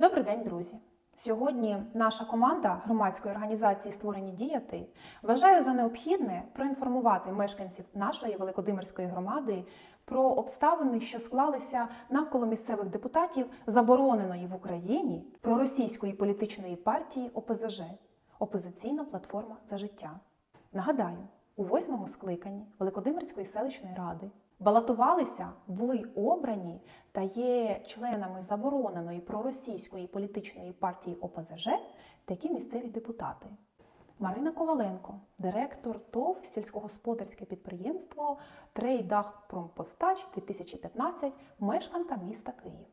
Добрий день, друзі! Сьогодні наша команда громадської організації Створені діяти вважає за необхідне проінформувати мешканців нашої Великодимирської громади про обставини, що склалися навколо місцевих депутатів забороненої в Україні проросійської політичної партії ОПЗЖ Опозиційна платформа за життя. Нагадаю, у восьмому скликанні Великодимирської селищної ради балотувалися, були обрані та є членами забороненої проросійської політичної партії ОПЗЖ такі місцеві депутати. Марина Коваленко, директор ТОВ сільськогосподарське підприємство Трейдахпромпостач 2015, мешканка міста Київ.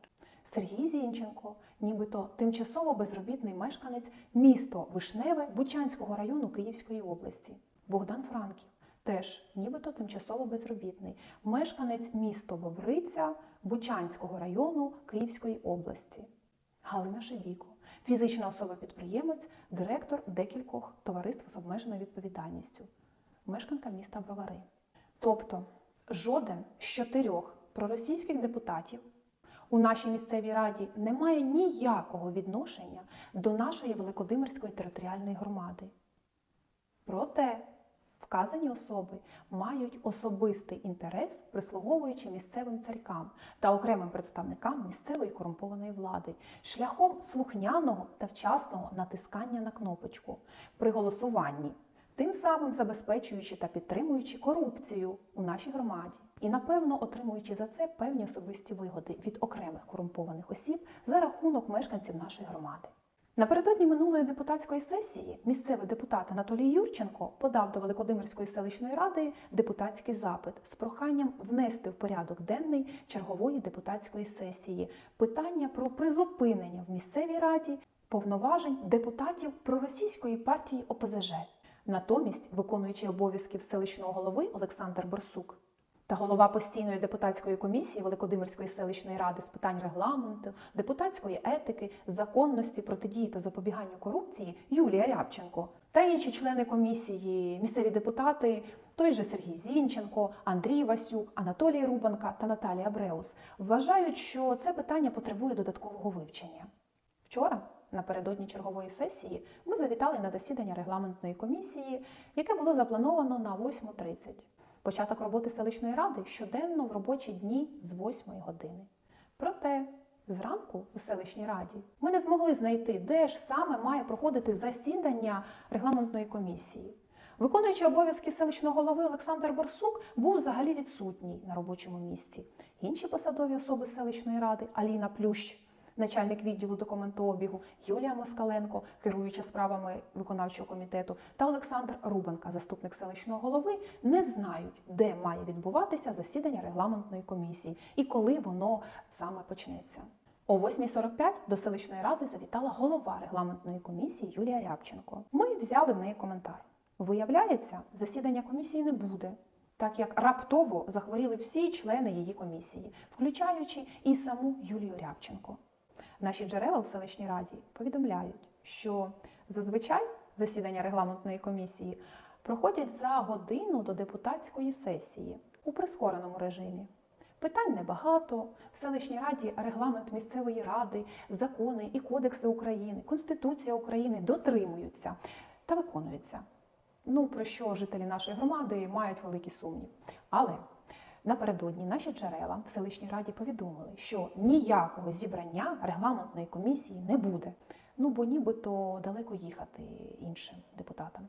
Сергій Зінченко, нібито тимчасово безробітний мешканець місто Вишневе Бучанського району Київської області. Богдан Франків, теж нібито тимчасово безробітний, мешканець місто Бобриця Бучанського району Київської області. Галина Шебіко, фізична особа-підприємець, директор декількох товариств з обмеженою відповідальністю, мешканка міста Бровари. Тобто жоден з чотирьох проросійських депутатів у нашій місцевій раді не має ніякого відношення до нашої Великодимирської територіальної громади. Проте вказані особи мають особистий інтерес, прислуговуючи місцевим царькам та окремим представникам місцевої корумпованої влади шляхом слухняного та вчасного натискання на кнопочку при голосуванні, тим самим забезпечуючи та підтримуючи корупцію у нашій громаді. І, напевно, отримуючи за це певні особисті вигоди від окремих корумпованих осіб за рахунок мешканців нашої громади. Напередодні минулої депутатської сесії місцевий депутат Анатолій Юрченко подав до Великодимирської селищної ради депутатський запит з проханням внести в порядок денний чергової депутатської сесії питання про призупинення в місцевій раді повноважень депутатів проросійської партії ОПЗЖ. Натомість, виконуючи обов'язків селищного голови Олександр Борсук, та голова постійної депутатської комісії Великодимирської селищної ради з питань регламенту, депутатської етики, законності, протидії та запобіганню корупції Юлія Рябченко та інші члени комісії, місцеві депутати, той же Сергій Зінченко, Андрій Васюк, Анатолій Рубанка та Наталія Бреус вважають, що це питання потребує додаткового вивчення. Вчора, напередодні чергової сесії, ми завітали на засідання регламентної комісії, яке було заплановано на 8.30. Початок роботи селищної ради щоденно в робочі дні з 8 години. Проте зранку у селищній раді ми не змогли знайти, де ж саме має проходити засідання регламентної комісії. Виконуючи обов'язки селищного голови Олександр Борсук був взагалі відсутній на робочому місці. Інші посадові особи селищної ради Аліна Плющ, начальник відділу документообігу, Юлія Москаленко, керуюча справами виконавчого комітету, та Олександр Рубанка, заступник селищного голови, не знають, де має відбуватися засідання регламентної комісії і коли воно саме почнеться. О 8.45 до селищної ради завітала голова регламентної комісії Юлія Рябченко. Ми взяли в неї коментар. Виявляється, засідання комісії не буде, так як раптово захворіли всі члени її комісії, включаючи і саму Юлію Рябченко. Наші джерела у селищній раді повідомляють, що зазвичай засідання регламентної комісії проходять за годину до депутатської сесії у прискореному режимі. Питань небагато. В селищній раді регламент місцевої ради, закони і кодекси України, Конституція України дотримуються та виконуються. Ну про що жителі нашої громади мають великий сумнів. Але Напередодні наші джерела в селищній раді повідомили, що ніякого зібрання регламентної комісії не буде. Ну бо нібито далеко їхати іншим депутатам.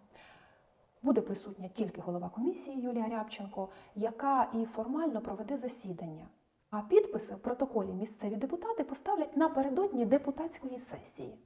Буде присутня тільки голова комісії Юлія Рябченко, яка і формально проведе засідання. А підписи в протоколі місцеві депутати поставлять напередодні депутатської сесії.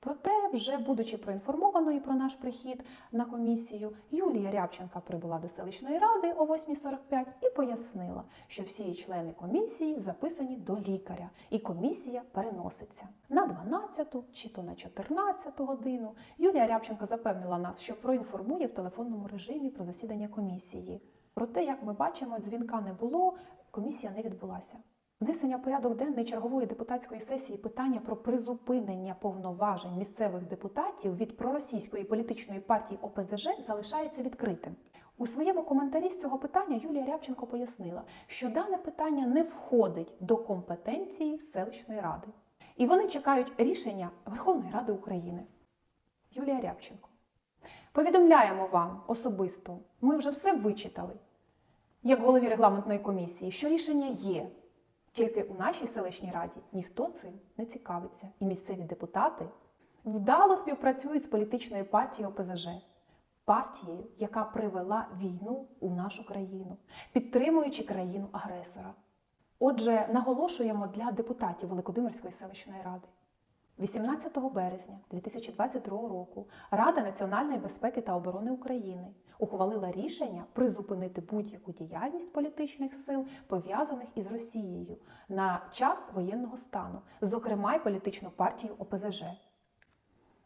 Проте, вже будучи проінформованою про наш прихід на комісію, Юлія Рябченка прибула до селищної ради о 8.45 і пояснила, що всі члени комісії записані до лікаря, і комісія переноситься на 12 чи то на 14 годину. Юлія Рябченка запевнила нас, що проінформує в телефонному режимі про засідання комісії. Проте, як ми бачимо, дзвінка не було, комісія не відбулася. Внесення в порядок денний чергової депутатської сесії питання про призупинення повноважень місцевих депутатів від проросійської політичної партії ОПЗЖ залишається відкритим. У своєму коментарі з цього питання Юлія Рябченко пояснила, що дане питання не входить до компетенції селищної ради. І вони чекають рішення Верховної Ради України. Юлія Рябченко. Повідомляємо вам особисто, ми вже все вичитали, як голові регламентної комісії, що рішення є. Тільки у нашій селищній раді ніхто цим не цікавиться. І місцеві депутати вдало співпрацюють з політичною партією ОПЗЖ, партією, яка привела війну у нашу країну, підтримуючи країну агресора. Отже, наголошуємо для депутатів Великодимирської селищної ради. 18 березня 2022 року Рада національної безпеки та оборони України ухвалила рішення призупинити будь-яку діяльність політичних сил, пов'язаних із Росією на час воєнного стану, зокрема й політичну партію ОПЗЖ.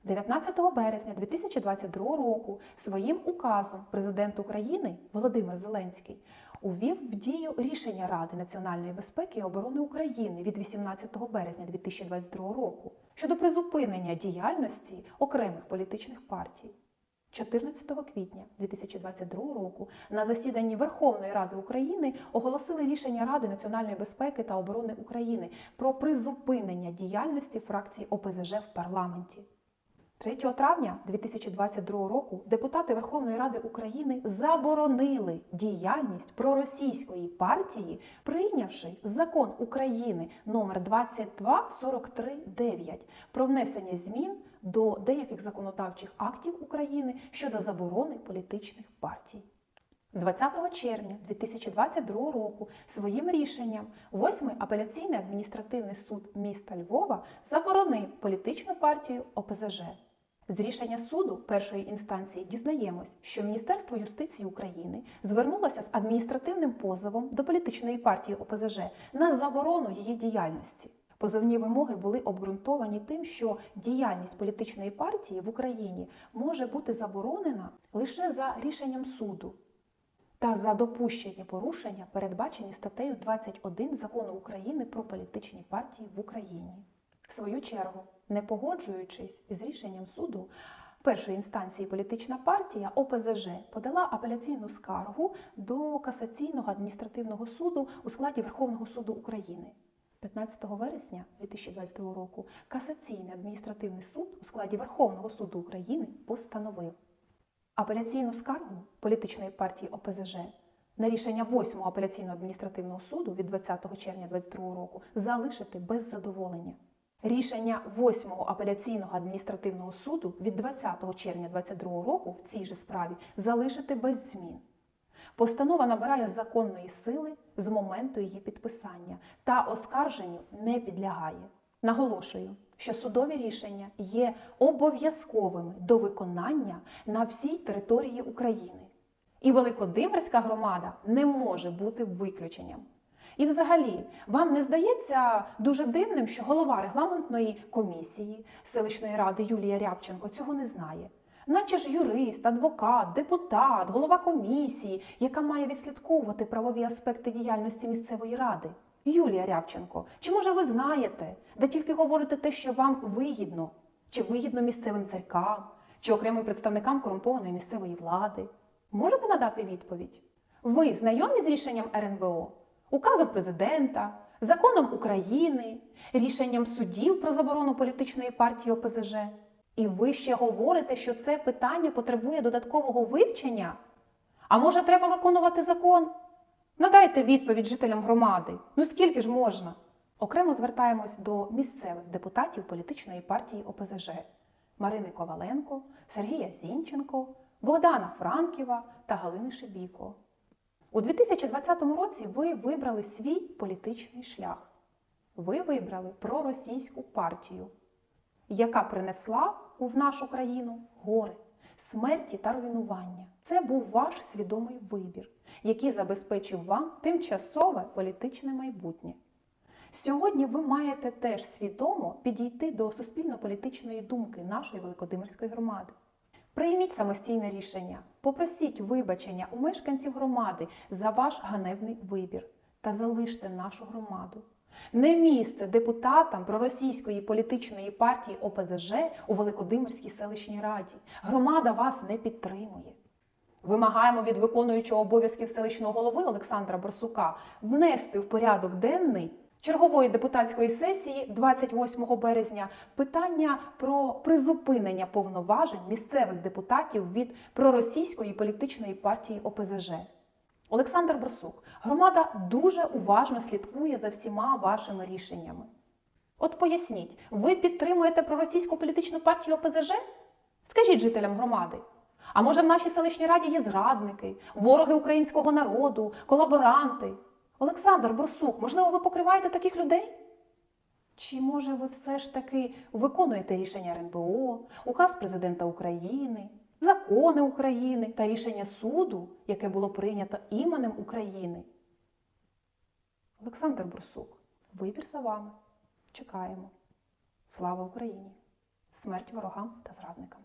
19 березня 2022 року своїм указом президент України Володимир Зеленський увів в дію рішення Ради національної безпеки і оборони України від 18 березня 2022 року щодо призупинення діяльності окремих політичних партій. 14 квітня 2022 року на засіданні Верховної Ради України оголосили рішення Ради національної безпеки та оборони України про призупинення діяльності фракції ОПЗЖ в парламенті. 3 травня 2022 року депутати Верховної Ради України заборонили діяльність проросійської партії, прийнявши закон України номер 22439 про внесення змін до деяких законодавчих актів України щодо заборони політичних партій. 20 червня 2022 року своїм рішенням 8 апеляційний адміністративний суд міста Львова заборонив політичну партію ОПЗЖ. З рішення суду першої інстанції дізнаємось, що Міністерство юстиції України звернулося з адміністративним позовом до політичної партії ОПЗЖ на заборону її діяльності. Позовні вимоги були обґрунтовані тим, що діяльність політичної партії в Україні може бути заборонена лише за рішенням суду та за допущені порушення, передбачені статтею 21 закону України про політичні партії в Україні. В свою чергу, не погоджуючись з рішенням суду першої інстанції політична партія ОПЗЖ подала апеляційну скаргу до касаційного адміністративного суду у складі Верховного суду України. 15 вересня 2022 року касаційний адміністративний суд у складі Верховного суду України постановив апеляційну скаргу політичної партії ОПЗЖ на рішення 8-го апеляційного адміністративного суду від 20 червня 2022 року залишити без задоволення. Рішення 8-го апеляційного адміністративного суду від 20 червня 2022 року в цій же справі залишити без змін. Постанова набирає законної сили з моменту її підписання та оскарженню не підлягає. Наголошую, що судові рішення є обов'язковими до виконання на всій території України. І Великодимирська громада не може бути виключенням. І взагалі, вам не здається дуже дивним, що голова регламентної комісії селищної ради Юлія Рябченко цього не знає. Наче ж юрист, адвокат, депутат, голова комісії, яка має відслідковувати правові аспекти діяльності місцевої ради. Юлія Рябченко, чи може ви знаєте, де тільки говорите те, що вам вигідно, чи вигідно місцевим царькам, чи окремим представникам корумпованої місцевої влади? Можете надати відповідь? Ви знайомі з рішенням РНБО, указом президента, законом України, рішенням судів про заборону політичної партії ОПЗЖ? І ви ще говорите, що це питання потребує додаткового вивчення? А може, треба виконувати закон? Надайте відповідь жителям громади. Ну скільки ж можна? Окремо звертаємось до місцевих депутатів політичної партії ОПЗЖ Марини Коваленко, Сергія Зінченко, Богдана Франківа та Галини Шибіко. У 2020 році ви вибрали свій політичний шлях. Ви вибрали проросійську партію, яка принесла в нашу країну гори, смерті та руйнування. Це був ваш свідомий вибір, який забезпечив вам тимчасове політичне майбутнє. Сьогодні ви маєте теж свідомо підійти до суспільно-політичної думки нашої Великодимирської громади. Прийміть самостійне рішення, попросіть вибачення у мешканців громади за ваш ганебний вибір та залиште нашу громаду. Не місце депутатам проросійської політичної партії ОПЗЖ у Великодимирській селищній раді. Громада вас не підтримує. Вимагаємо від виконуючого обов'язків селищного голови Олександра Борсука внести в порядок денний чергової депутатської сесії 28 березня питання про призупинення повноважень місцевих депутатів від проросійської політичної партії ОПЗЖ. Олександр Борсук, громада дуже уважно слідкує за всіма вашими рішеннями. От поясніть, ви підтримуєте проросійську політичну партію ОПЗЖ? Скажіть жителям громади. А може в нашій селищній раді є зрадники, вороги українського народу, колаборанти? Олександр Борсук, можливо, ви покриваєте таких людей? Чи може ви все ж таки виконуєте рішення РНБО, указ президента України, закони України та рішення суду, яке було прийнято іменем України? Олександр Борсук, вибір за вами. Чекаємо. Слава Україні! Смерть ворогам та зрадникам!